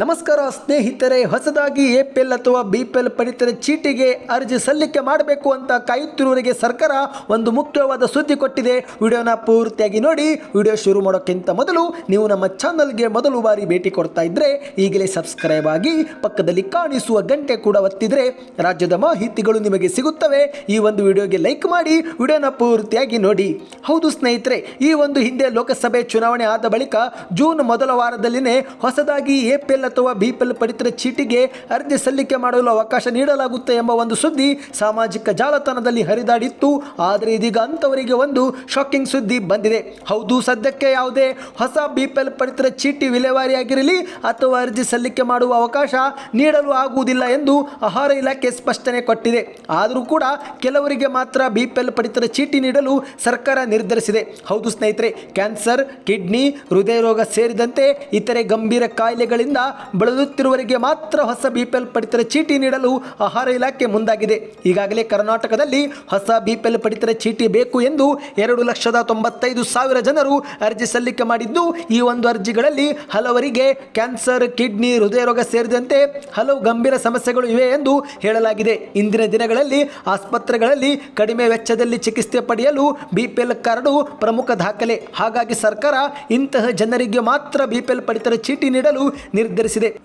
ನಮಸ್ಕಾರ ಸ್ನೇಹಿತರೆ, ಹೊಸದಾಗಿ ಎಪಿಎಲ್ ಅಥವಾ ಬಿಪಿಎಲ್ ಪಡಿತರ ಚೀಟಿಗೆ ಅರ್ಜಿ ಸಲ್ಲಿಕೆ ಮಾಡಬೇಕು ಅಂತ ಕಾಯುತ್ತಿರುವವರಿಗೆ ಸರ್ಕಾರ ಒಂದು ಮುಖ್ಯವಾದ ಸುದ್ದಿ ಕೊಟ್ಟಿದೆ. ವಿಡಿಯೋನ ಪೂರ್ತಿಯಾಗಿ ನೋಡಿ, ವಿಡಿಯೋ ಶುರು ಮಾಡೋಕ್ಕಿಂತ ಮೊದಲು ನೀವು ನಮ್ಮ ಚಾನಲ್ಗೆ ಮೊದಲು ಬಾರಿ ಭೇಟಿ ಕೊಡ್ತಾ ಇದ್ರೆ, ಈಗಲೇ ಸಬ್ಸ್ಕ್ರೈಬ್ ಆಗಿ ಪಕ್ಕದಲ್ಲಿ ಕಾಣಿಸುವ ಗಂಟೆ ಕೂಡ ಒತ್ತಿದ್ರೆ ರಾಜ್ಯದ ಮಾಹಿತಿಗಳು ನಿಮಗೆ ಸಿಗುತ್ತವೆ. ಈ ಒಂದು ವಿಡಿಯೋಗೆ ಲೈಕ್ ಮಾಡಿ, ವಿಡಿಯೋನ ಪೂರ್ತಿಯಾಗಿ ನೋಡಿ. ಹೌದು ಸ್ನೇಹಿತರೆ, ಈ ಒಂದು ಹಿಂದೆ ಲೋಕಸಭೆ ಚುನಾವಣೆ ಆದ ಬಳಿಕ ಜೂನ್ ಮೊದಲ ವಾರದಲ್ಲಿನೇ ಹೊಸದಾಗಿ ಎಪಿಎಲ್ ಅಥವಾ ಬಿಪಿಎಲ್ ಪಡಿತರ ಚೀಟಿಗೆ ಅರ್ಜಿ ಸಲ್ಲಿಕೆ ಮಾಡಲು ಅವಕಾಶ ನೀಡಲಾಗುತ್ತೆ ಎಂಬ ಒಂದು ಸುದ್ದಿ ಸಾಮಾಜಿಕ ಜಾಲತಾಣದಲ್ಲಿ ಹರಿದಾಡಿತ್ತು. ಆದರೆ ಇದೀಗ ಅಂಥವರಿಗೆ ಒಂದು ಶಾಕಿಂಗ್ ಸುದ್ದಿ ಬಂದಿದೆ. ಹೌದು, ಸದ್ಯಕ್ಕೆ ಯಾವುದೇ ಹೊಸ ಬಿಪಿಎಲ್ ಪಡಿತರ ಚೀಟಿ ವಿಲೇವಾರಿಯಾಗಿರಲಿ ಅಥವಾ ಅರ್ಜಿ ಸಲ್ಲಿಕೆ ಮಾಡುವ ಅವಕಾಶ ನೀಡಲು ಆಗುವುದಿಲ್ಲ ಎಂದು ಆಹಾರ ಇಲಾಖೆ ಸ್ಪಷ್ಟನೆ ಕೊಟ್ಟಿದೆ. ಆದರೂ ಕೂಡ ಕೆಲವರಿಗೆ ಮಾತ್ರ ಬಿಪಿಎಲ್ ಪಡಿತರ ಚೀಟಿ ನೀಡಲು ಸರ್ಕಾರ ನಿರ್ಧರಿಸಿದೆ. ಹೌದು ಸ್ನೇಹಿತರೆ, ಕ್ಯಾನ್ಸರ್, ಕಿಡ್ನಿ ಹೃದಯ ರೋಗ ಸೇರಿದಂತೆ ಇತರೆ ಗಂಭೀರ ಕಾಯಿಲೆಗಳಿಂದ ಬಳಲುತ್ತಿರುವವರಿಗೆ ಮಾತ್ರ ಹೊಸ ಬಿಪಿಎಲ್ ಪಡಿತರ ಚೀಟಿ ನೀಡಲು ಆಹಾರ ಇಲಾಖೆ ಮುಂದಾಗಿದೆ. ಈಗಾಗಲೇ ಕರ್ನಾಟಕದಲ್ಲಿ ಹೊಸ ಬಿಪಿಎಲ್ ಪಡಿತರ ಚೀಟಿ ಬೇಕು ಎಂದು ಎರಡು ಲಕ್ಷದ ತೊಂಬತ್ತೈದು ಸಾವಿರ ಜನರು ಅರ್ಜಿ ಸಲ್ಲಿಕೆ ಮಾಡಿದ್ದು, ಈ ಒಂದು ಅರ್ಜಿಗಳಲ್ಲಿ ಹಲವರಿಗೆ ಕ್ಯಾನ್ಸರ್, ಕಿಡ್ನಿ ಹೃದಯ ರೋಗ ಸೇರಿದಂತೆ ಹಲವು ಗಂಭೀರ ಸಮಸ್ಯೆಗಳು ಇವೆ ಎಂದು ಹೇಳಲಾಗಿದೆ. ಇಂದಿನ ದಿನಗಳಲ್ಲಿ ಆಸ್ಪತ್ರೆಗಳಲ್ಲಿ ಕಡಿಮೆ ವೆಚ್ಚದಲ್ಲಿ ಚಿಕಿತ್ಸೆ ಪಡೆಯಲು ಬಿಪಿಎಲ್ ಕಾರ್ಡು ಪ್ರಮುಖ ದಾಖಲೆ. ಹಾಗಾಗಿ ಸರ್ಕಾರ ಇಂತಹ ಜನರಿಗೆ ಮಾತ್ರ ಬಿಪಿಎಲ್ ಪಡಿತರ ಚೀಟಿ ನೀಡಲು ನಿರ್ಧರಿಸಿದೆ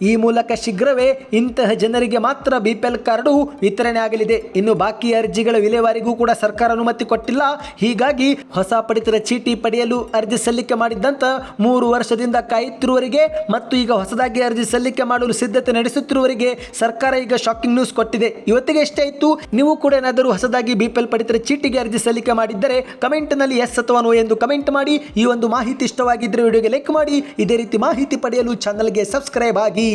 ಈ ಮೂಲಕ ಶೀಘ್ರವೇ ಇಂತಹ ಜನರಿಗೆ ಮಾತ್ರ ಬಿಪಿಎಲ್ ಕಾರ್ಡು ವಿತರಣೆ ಆಗಲಿದೆ. ಇನ್ನು ಬಾಕಿ ಅರ್ಜಿಗಳ ವಿಲೇವಾರಿಗೂ ಕೂಡ ಸರ್ಕಾರ ಅನುಮತಿ ಕೊಟ್ಟಿಲ್ಲ. ಹೀಗಾಗಿ ಹೊಸ ಪಡಿತರ ಚೀಟಿ ಪಡೆಯಲು ಅರ್ಜಿ ಸಲ್ಲಿಕೆ ಮಾಡಿದ್ದಂತ ಮೂರು ವರ್ಷದಿಂದ ಕಾಯುತ್ತಿರುವವರಿಗೆ ಮತ್ತು ಈಗ ಹೊಸದಾಗಿ ಅರ್ಜಿ ಸಲ್ಲಿಕೆ ಮಾಡಲು ಸಿದ್ಧತೆ ನಡೆಸುತ್ತಿರುವವರಿಗೆ ಸರ್ಕಾರ ಈಗ ಶಾಕಿಂಗ್ ನ್ಯೂಸ್ ಕೊಟ್ಟಿದೆ. ಇವತ್ತಿಗೆ ಎಷ್ಟೇ ಇತ್ತು ನೀವು ಕೂಡ ಏನಾದರೂ ಹೊಸದಾಗಿ ಬಿಪಿಎಲ್ ಪಡಿತರ ಚೀಟಿಗೆ ಅರ್ಜಿ ಸಲ್ಲಿಕೆ ಮಾಡಿದ್ದರೆ ಕಮೆಂಟ್ನಲ್ಲಿ ಎಸ್ ಅಥವಾ ನೋ ಎಂದು ಕಮೆಂಟ್ ಮಾಡಿ. ಈ ಒಂದು ಮಾಹಿತಿ ಇಷ್ಟವಾಗಿದ್ದರೆ ವಿಡಿಯೋಗೆ ಲೈಕ್ ಮಾಡಿ. ಇದೇ ರೀತಿ ಮಾಹಿತಿ ಪಡೆಯಲು ಚಾನಲ್ಗೆ ಸಬ್ಸ್ಕ್ರೈಬ್ ಆಗಿ